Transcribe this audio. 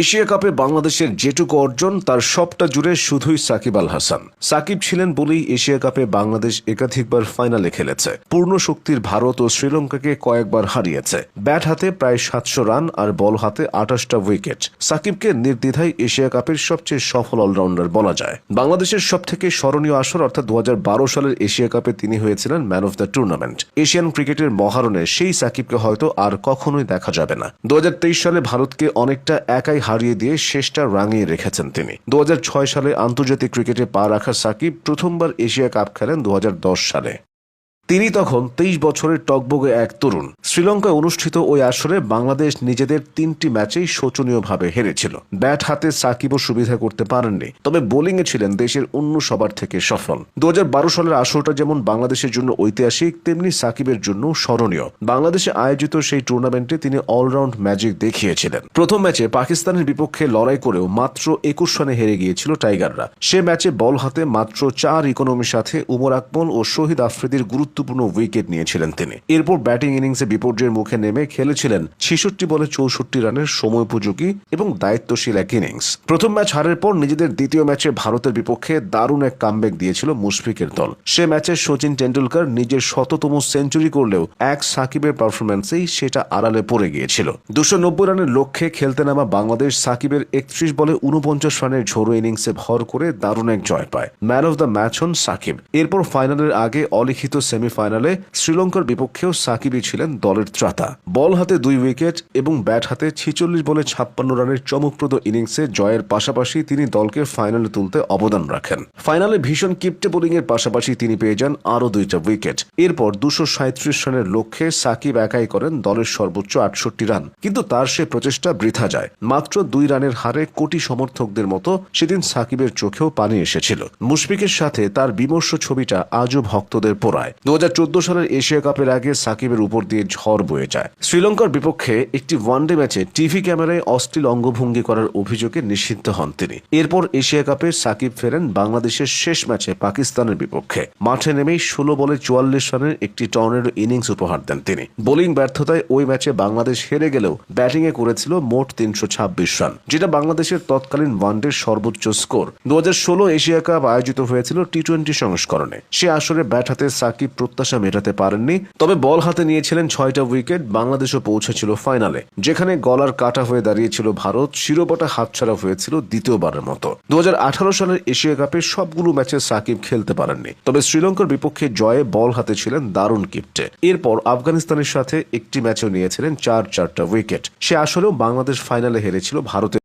Asia কাপে বাংলাদেশের যেটুকু অর্জন, তার সবটা জুড়ে শুধুই সাকিব আল হাসান। সাকিব ছিলেন বলেই এশিয়া কাপে বাংলাদেশ একাধিকবার ফাইনালে খেলেছে। পূর্ণ শক্তির ভারত ও শ্রীলঙ্কাকে কয়েকবার হারিয়েছে। ব্যাট হাতে প্রায় সাতশো রান আর বল হাতে আঠাশটা উইকেট। সাকিবকে নির্দ্বিধায় এশিয়া কাপের সবচেয়ে সফল অলরাউন্ডার বলা যায়। বাংলাদেশের সবথেকে স্মরণীয় আসর, অর্থাৎ দু হাজার বারো সালের এশিয়া কাপে তিনি হয়েছিলেন man of the tournament. Asian ক্রিকেটের মহারণে সেই সাকিবকে হয়তো আর কখনোই দেখা যাবে না। দু হাজার তেইশ সালে ভারতকে অনেকটা একাই হারিয়ে দিয়ে শেষটা রাঙিয়ে রেখেছেন তিনি। দু হাজার ছয় সালে আন্তর্জাতিক ক্রিকেটে পা রাখা সাকিব প্রথমবার এশিয়া কাপ খেলেন দু হাজার দশ সালে। তিনি তখন তেইশ বছরের টকবগে এক তরুণ। শ্রীলঙ্কায় অনুষ্ঠিত ওই আসরে বাংলাদেশ নিজেদের তিনটি ম্যাচেই শোচনীয়ভাবে হেরেছিল। ব্যাট হাতে সাকিবও সুবিধা করতে পারেননি, তবে বোলিংয়ে ছিলেন দেশের অন্য সবার থেকে সফল। দু হাজার বারো সালের আসরটা যেমন বাংলাদেশের জন্য ঐতিহাসিক, তেমনি সাকিবের জন্য স্মরণীয়। বাংলাদেশে আয়োজিত সেই টুর্নামেন্টে তিনি অলরাউন্ড ম্যাজিক দেখিয়েছিলেন। প্রথম ম্যাচে পাকিস্তানের বিপক্ষে লড়াই করেও মাত্র একুশ রানে হেরে গিয়েছিল টাইগাররা। সে ম্যাচে বল হাতে মাত্র চার ইকোনমির সাথে উমর আকমল ও শহীদ আফ্রিদির গুরুত্বপূর্ণ উইকেট নিয়েছিলেন তিনি। এরপর ব্যাটিং ইনিংসে বিপর্যয়ের মুখে নেমে খেলেছিলেন ছেষট্টি বলে চৌষট্টি রানের সময়োপযোগী এবং দায়িত্বশীল এক ইনিংস প্রথম ম্যাচ হারের পর নিজেদের দ্বিতীয় ম্যাচে ভারতের বিপক্ষে দারুণ এক কামব্যাক দিয়েছিল মুশফিকের দল। সে ম্যাচে সচিন টেন্ডুলকার নিজের শততম সেঞ্চুরি করলেও এক সাকিবের পারফরম্যান্সেই সেটা আড়ালে পড়ে গিয়েছিল। দুশো নব্বই রানের লক্ষ্যে খেলতে নামা বাংলাদেশ সাকিবের একত্রিশ বলে উনপঞ্চাশ রানের ঝোড়ো ইনিংসে ভর করে দারুণ এক জয় পায়। ম্যান অফ দ্য ম্যাচ হন সাকিব। এরপর ফাইনালের আগে অলিখিত সেমিফাইনালে শ্রীলঙ্কার বিপক্ষেও সাকিবই ছিলেন দলের ত্রাতা। বল হাতে দুই উইকেট এবং ব্যাট হাতে ছিচল্লিশ বলে ছাপ্পান্ন রানের চমকপ্রদ ইনিংসে জয়ের পাশাপাশি তিনি দলকে ফাইনালে তুলতে অবদান রাখেন। ফাইনালে ভীষণ কিপ্টে বোলিং এর পাশাপাশি তিনি পেয়ে যান আরও দুইটা উইকেট। এরপর দুশো সাঁত্রিশ রানের লক্ষ্যে সাকিব একাই করেন দলের সর্বোচ্চ আটষট্টি রান। কিন্তু তার সে প্রচেষ্টা বৃথা যায়। মাত্র দুই রানের হারে কোটি সমর্থকদের মতো সেদিন সাকিবের চোখেও পানি এসেছিল। মুশফিকের সাথে তার বিমর্ষ ছবিটা আজও ভক্তদের পোড়ায়। দু সালের এশিয়া কাপের আগে সাকিবের উপর দিয়ে ঝড় বয়ে যায়। শ্রীলঙ্কার বিপক্ষে একটি ওয়ানডে ম্যাচে টিভি ক্যামেরায় অশ্লীল অঙ্গভঙ্গি করার অভিযোগে নিষিদ্ধ হন তিনি। এরপর এশিয়া কাপে সাকিব ফেরেন বাংলাদেশের শেষ ম্যাচে পাকিস্তানের বিপক্ষে। মাঠে নেমেই ষোলো বলে চুয়াল্লিশ রানের একটি টর্নেডো ইনিংস উপহার দেন তিনি। বোলিং ব্যর্থতায় ওই ম্যাচে বাংলাদেশ হেরে গেলেও ব্যাটিংয়ে করেছিল মোট তিনশো ছাব্বিশ রান, যেটা বাংলাদেশের তৎকালীন ওয়ানডের সর্বোচ্চ স্কোর। দু হাজার ষোলো এশিয়া কাপ আয়োজিত হয়েছিল টি টোয়েন্টি সংস্করণে। সে আসরে ব্যাট হাতে সাকিব প্রত্যাশা মেটাতে পারেননি। তবে বল হাতে নিয়েছিলেন ছয়টা উইকেট, বাংলাদেশও পৌঁছেছিল ফাইনালে। যেখানে গলার কাটা হয়ে দাঁড়িয়েছিল ভারত, শিরোপাটা হাতছাড়া হয়েছিল দ্বিতীয়বারের মতো। দু সালের এশিয়া কাপে সবগুলো ম্যাচে সাকিব খেলতে পারেননি। তবে শ্রীলঙ্কার বিপক্ষে জয়ে বল হাতে ছিলেন দারুণ কিপ্টে। এরপর আফগানিস্তানের সাথে একটি ম্যাচও নিয়েছিলেন চার চারটা উইকেট। সে আসলেও বাংলাদেশ ফাইনালে হেরেছিল ভারতের